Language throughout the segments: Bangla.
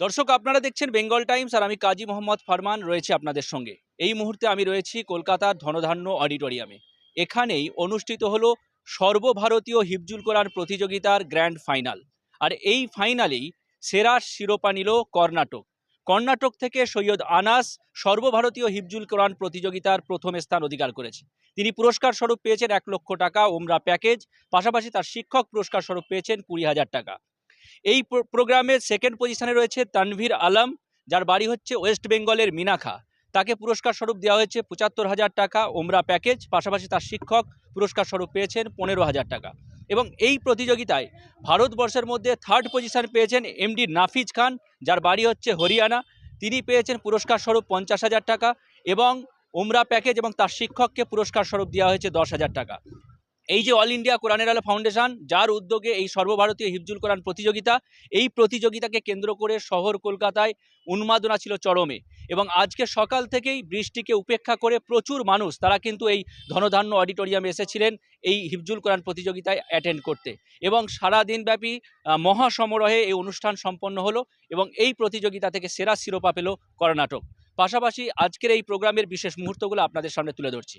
দর্শক, আপনারা দেখছেন বেঙ্গল টাইমস আর আমি কাজী মোহাম্মদ ফারমান রয়েছে আপনাদের সঙ্গে। এই মুহূর্তে আমি রয়েছি কলকাতার ধনধান্য অডিটোরিয়ামে। এখানেই অনুষ্ঠিত হলো সর্বভারতীয় হিফজুল কোরআন প্রতিযোগিতার গ্র্যান্ড ফাইনাল। আর এই ফাইনালেই সেরা শিরোপা নিল কর্ণাটক। কর্ণাটক থেকে সৈয়দ আনাস সর্বভারতীয় হিফজুল কোরআন প্রতিযোগিতার প্রথম স্থান অধিকার করেছে। তিনি পুরস্কার স্বরূপ পেয়েছেন এক লক্ষ টাকা, ওমরা প্যাকেজ, পাশাপাশি তার শিক্ষক পুরস্কার স্বরূপ পেয়েছেন কুড়ি হাজার টাকা। এই প্র- প্রোগ্রামে সেকেন্ড পজিশনে রয়েছে তানভীর আলম, যার বাড়ি হচ্ছে ওয়েস্ট বেঙ্গলের মিনাখা তাকে পুরস্কার স্বরূপ দেওয়া হয়েছে পঁচাত্তর হাজার টাকা ওমরা প্যাকেজ পাশাপাশি তার শিক্ষক পুরস্কার স্বরূপ পেয়েছেন পনেরো হাজার টাকা। এবং এই প্রতিযোগিতায় ভারতবর্ষের মধ্যে থার্ড পজিশন পেয়েছেন এমডি নাফিজ খান, যার বাড়ি হচ্ছে হরিয়ানা। তিনি পেয়েছেন পুরস্কার স্বরূপ পঞ্চাশ হাজার টাকা এবং ওমরা প্যাকেজ এবং তার শিক্ষককে পুরস্কার স্বরূপ দেওয়া হয়েছে দশ হাজার টাকা। এই যে অল ইন্ডিয়া কোরআনের আলো ফাউন্ডেশন যার উদ্যোগে এই সর্বভারতীয় হিফজুল কোরআন প্রতিযোগিতা, এই প্রতিযোগিতাকে কেন্দ্র করে শহর কলকাতায় উন্মাদনা ছিল চরমে। এবং আজকে সকাল থেকেই বৃষ্টিকে উপেক্ষা করে প্রচুর মানুষ, তারা কিন্তু এই ধনধান্য অডিটোরিয়ামে এসেছিলেন এই হিফজুল কোরআন প্রতিযোগিতায় অ্যাটেন্ড করতে। এবং সারা দিনব্যাপী মহাসমারোহে এই অনুষ্ঠান সম্পন্ন হলো এবং এই প্রতিযোগিতা থেকে সেরা শিরোপা পেল কর্ণাটক। পাশাপাশি আজকের এই প্রোগ্রামের বিশেষ মুহূর্তগুলো আপনাদের সামনে তুলে ধরছি।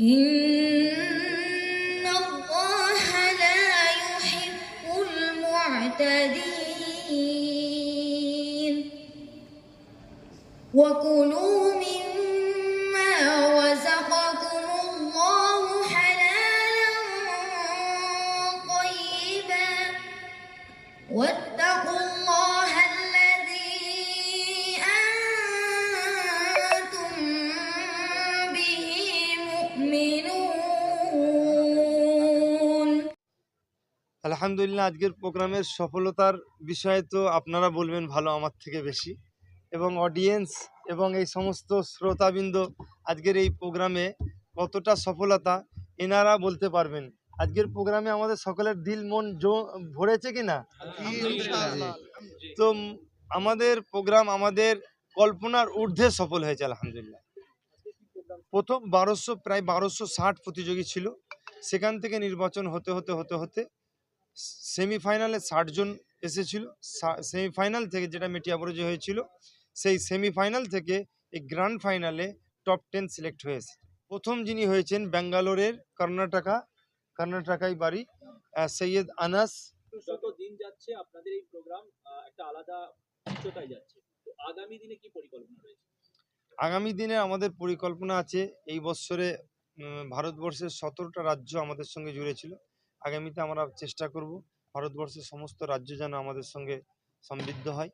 إن الله لا يحب المعتدين وكلوا مما আলহামদুলিল্লাহ আজকের প্রোগ্রামের সফলতার বিষয়ে তো আপনারা বলবেন ভালো আমার থেকে বেশি। এবং অডিয়েন্স এবং এই সমস্ত শ্রোতাবৃন্দ আজকের এই প্রোগ্রামে কতটা সফলতা এনারা বলতে পারবেন। আজকের প্রোগ্রামে আমাদের সকলের দিল মন জো ভরেছে কি না তো আমাদের প্রোগ্রাম আমাদের কল্পনার ঊর্ধ্বে সফল হয়েছে আলহামদুলিল্লাহ। প্রথম বারোশো প্রায় বারোশো ষাট প্রতিযোগী ছিল। সেখান থেকে নির্বাচন হতে হতে হতে হতে সেমিফাইনালে ষাট জন এসেছিল। সেমিফাইনাল থেকে যেটা মেটিয়াবরজে হয়েছিল সেই সেমিফাইনাল থেকে এই গ্র্যান্ড ফাইনালে টপ টেন সিলেক্ট হয়েছে। প্রথম যিনি হয়েছেন ব্যাঙ্গালোরের কর্ণাটকা কর্ণাটকায় বাড়ি সৈয়দ আনাস। দিন যাচ্ছে আপনাদের এই প্রোগ্রাম একটা আলাদা উচ্চতায় যাচ্ছে। তো আগামী দিনে কি পরিকল্পনা রয়েছে? আগামী দিনে আমাদের পরিকল্পনা আছে এই বছরে ভারতবর্ষের সতেরোটা রাজ্য আমাদের সঙ্গে জুড়ে ছিল আগামীতে আমরা চেষ্টা করব ভারতবর্ষের সমস্ত রাজ্য যেন আমাদের সঙ্গে সমৃদ্ধ হয়।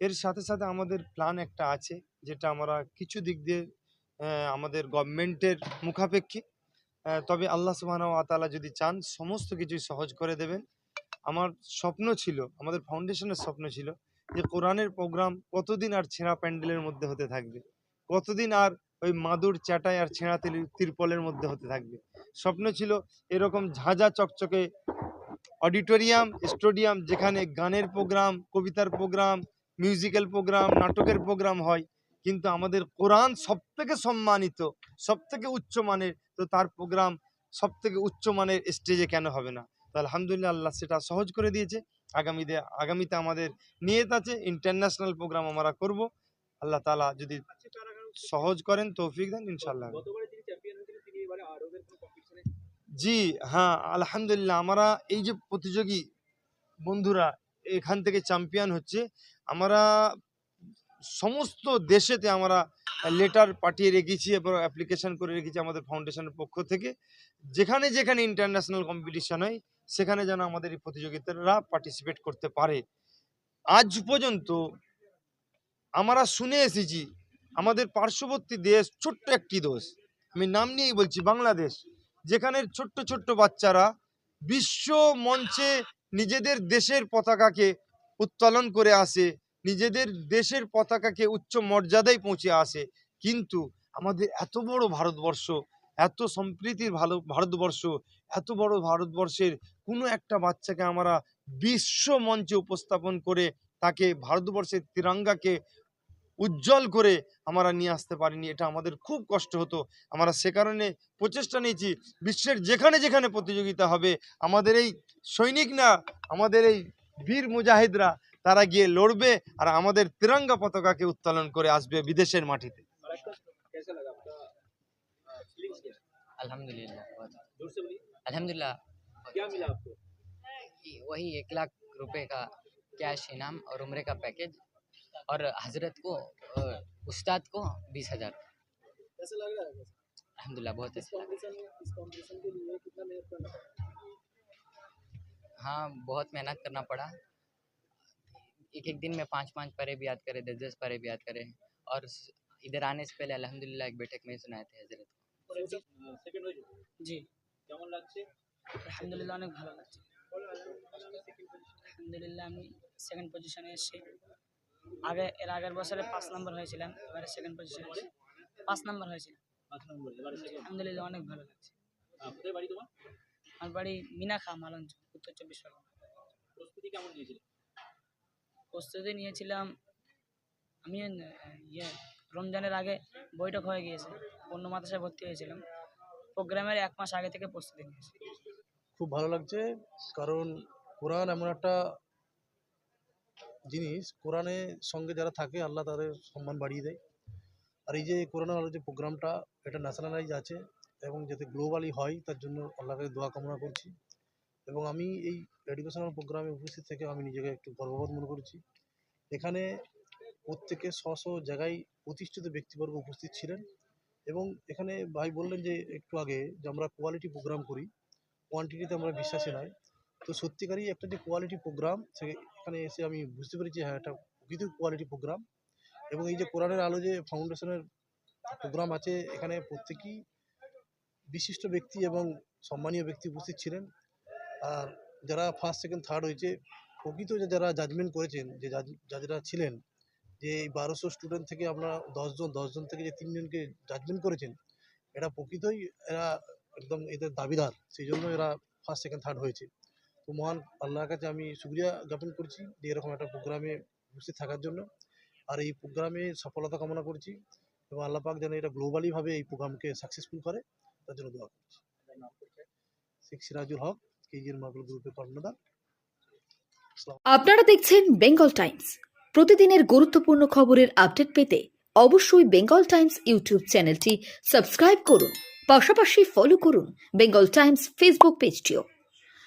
এর সাথে সাথে আমাদের প্ল্যান একটা আছে, যেটা আমরা কিছু দিক দিয়ে আমাদের গভর্নমেন্টের মুখাপেক্ষী। তবে আল্লাহ সুবাহ আতালা যদি চান, সমস্ত কিছুই সহজ করে দেবেন। আমার স্বপ্ন ছিল, আমাদের ফাউন্ডেশনের স্বপ্ন ছিল যে কোরআনের প্রোগ্রাম কতদিন আর ছেঁড়া প্যান্ডেলের মধ্যে হতে থাকবে? কতদিন আর ওই মাদুর চাটাই আর ছেঁড়া তিরপলের মধ্যে হতে থাকবে। স্বপ্ন ছিল এরকম ঝাঁঝা চকচকে অডিটোরিয়াম, স্টেডিয়াম, যেখানে গানের প্রোগ্রাম, কবিতার প্রোগ্রাম, মিউজিক্যাল প্রোগ্রাম, নাটকের প্রোগ্রাম হয়। কিন্তু আমাদের কোরআন সব থেকে সম্মানিত সব থেকে উচ্চমানের তো তার প্রোগ্রাম সব থেকে উচ্চমানের স্টেজে কেন হবে না? তো আলহামদুলিল্লাহ আল্লাহ সেটা সহজ করে দিয়েছে। আগামীতে আগামীতে আমাদের নিয়ত আছে, ইন্টারন্যাশনাল প্রোগ্রাম আমরা করব। আল্লাহ তালা যদি সহজ করেন তৌফিক দেন ইনশাল্লাহ জি হ্যাঁ আলহামদুলিল্লাহ আমরা এই যে প্রতিযোগী বন্ধুরা এখান থেকে চ্যাম্পিয়ন হচ্ছে আমরা সমস্ত দেশেতে আমরা লেটার পাঠিয়ে রেখেছি এবং অ্যাপ্লিকেশন করে রেখেছি আমাদের ফাউন্ডেশনের পক্ষ থেকে। যেখানে যেখানে ইন্টারন্যাশনাল কম্পিটিশান হয় সেখানে যেন আমাদের এই প্রতিযোগিতারা পার্টিসিপেট করতে পারে। আজ পর্যন্ত আমরা শুনে এসেছি আমাদের পার্শ্ববর্তী দেশ ছোট্ট একটি দেশ। আমি নাম নিয়েই বলছি বাংলাদেশ। যেখানে ছোট্ট ছোট্ট বাচ্চারা বিশ্ব মঞ্চে নিজেদের দেশের পতাকাকে উত্তোলন করে আসে, নিজেদের দেশের পতাকাকে উচ্চ মর্যাদায় পৌঁছে আসে। কিন্তু আমাদের এত বড় ভারতবর্ষ, এত সম্প্রীতির ভালো ভারতবর্ষ, এত বড় ভারতবর্ষের কোনো একটা বাচ্চাকে আমরা বিশ্ব মঞ্চে উপস্থাপন করে তাকে ভারতবর্ষের তিরঙ্গাকে উজ্জ্বল করে আমরা নিয়ে আসতে পারিনি এটা আমাদের খুব কষ্ট হতো আমরা সে কারণে প্রচেষ্টা নিয়েছি বিশ্বের যেখানে যেখানে প্রতিযোগিতা হবে আমাদের এই সৈনিক না আমাদের এই বীর মুজাহিদরা তারা গিয়ে লড়বে আর আমাদের তিরঙ্গা পতাকাকে উত্তোলন করে আসবে বিদেশের মাটিতে कैसा लगा आपका फीलिंग्स क्या अल्हम्दुलिल्लाह बहुत जोर से बोलिए अल्हम्दुलिल्लाह क्या मिला आपको ये- वही एक लाख रुपए का कैश इनाम और उम्र का पैकेज और हजरत को अ, उस्ताद को बीस हजार कैसा लग रहा है अल्हम्दुलिल्लाह बहुत इस अच्छा लगा। कंपटीशन में इस कंपटीशन के लिए कितना मेहनत करना पड़ा हाँ बहुत मेहनत करना पड़ा एक एक दिन में पाँच पाँच परे भी याद करे दस दस परे भी याद करे और स- इधर आने से पहले अल्हम्दुलिल्लाह एक बैठक में सुनाए थे हजरत को সেকেন্ড হয়েছে জি কেমন লাগছে আলহামদুলিল্লাহ অনেক ভালো লাগছে আলহামদুলিল্লাহ আমি সেকেন্ড পজিশনে এসেছি আগে এর আগের বছরে পাঁচ নম্বর হয়েছিলাম এবারে সেকেন্ড পজিশন পাঁচ নম্বর হয়েছিল পাঁচ নম্বর এবারে সেকেন্ড আলহামদুলিল্লাহ অনেক ভালো লাগছে। আমার বাড়ি মিনা খা বাড়ি মালঞ্চ উত্তর চব্বিশ পরগনা। প্রস্তুতি কেমন প্রস্তুতি নিয়েছিলাম আমি ইয়ে রমজানের আগে বৈঠক হয়ে গিয়েছে অন্য মাদ্রাসায় ভর্তি হয়েছিলাম। প্রোগ্রামের এক মাস আগে থেকে প্রস্তুতি নিয়েছি। খুব ভালো লাগছে কারণ কোরআন এমন একটা জিনিস কোরআনের সঙ্গে যারা থাকে, আল্লাহ তাদের সম্মান বাড়িয়ে দেয়। আর এই যে কোরআন আলো যে প্রোগ্রামটা, এটা ন্যাশনালাইজ আছে এবং যাতে গ্লোবালি হয়, তার জন্য আল্লাহকে দোয়া কামনা করছি। এবং আমি এই এডুকেশনাল প্রোগ্রামে উপস্থিত থেকে আমি নিজেকে একটু গর্ববোধ মনে করছি। এখানে প্রত্যেকে স্ব স্ব জায়গায় প্রতিষ্ঠিত ব্যক্তিবর্গ উপস্থিত ছিলেন এবং এখানে ভাই বললেন যে একটু আগে যে আমরা কোয়ালিটি প্রোগ্রাম করি কোয়ান্টিটিতে আমরা বিশ্বাসী নয়। তো সত্যিকারই একটা যে কোয়ালিটি প্রোগ্রাম সে এখানে এসে আমি বুঝতে পেরেছি হ্যাঁ একটা প্রকৃত কোয়ালিটি প্রোগ্রাম এবং এই যে কোরআনের আলো যে ফাউন্ডেশনের প্রোগ্রাম আছে, এখানে প্রত্যেকেই বিশিষ্ট ব্যক্তি এবং সম্মানীয় ব্যক্তি উপস্থিত ছিলেন। আর যারা ফার্স্ট সেকেন্ড থার্ড হয়েছে, প্রকৃত যে যারা জাজমেন্ট করেছেন, যে যারা ছিলেন, যে এই বারোশো স্টুডেন্ট থেকে আমরা দশজন দশজন থেকে যে তিনজনকে জাজমেন্ট করেছেন, এরা প্রকৃতই এরা একদম এদের দাবিদার, সেই জন্য এরা ফার্স্ট সেকেন্ড থার্ড হয়েছে। তো মহান আল্লাহর কাছে আমি শুক্রিয়া জ্ঞাপন করছি যে এরকম একটা প্রোগ্রামে উপস্থিত থাকার জন্য। আর এই প্রোগ্রামে সফলতা কামনা করছি এবং আল্লাহ পাক যেন এটা গ্লোবালিভাবে এই প্রোগ্রামকে সাকসেসফুল করে, তার জন্য দোয়া করছি। শেখ সিরাজুল হক কেজির মাগুল গ্রুপের কর্ণধার। আপনারা দেখছেন বেঙ্গল টাইমস। প্রতিদিনের গুরুত্বপূর্ণ খবরের আপডেট পেতে অবশ্যই বেঙ্গল টাইমস ইউটিউব চ্যানেলটি সাবস্ক্রাইব করুন। পাশাপাশি ফলো করুন বেঙ্গল টাইমস ফেসবুক পেজটিও।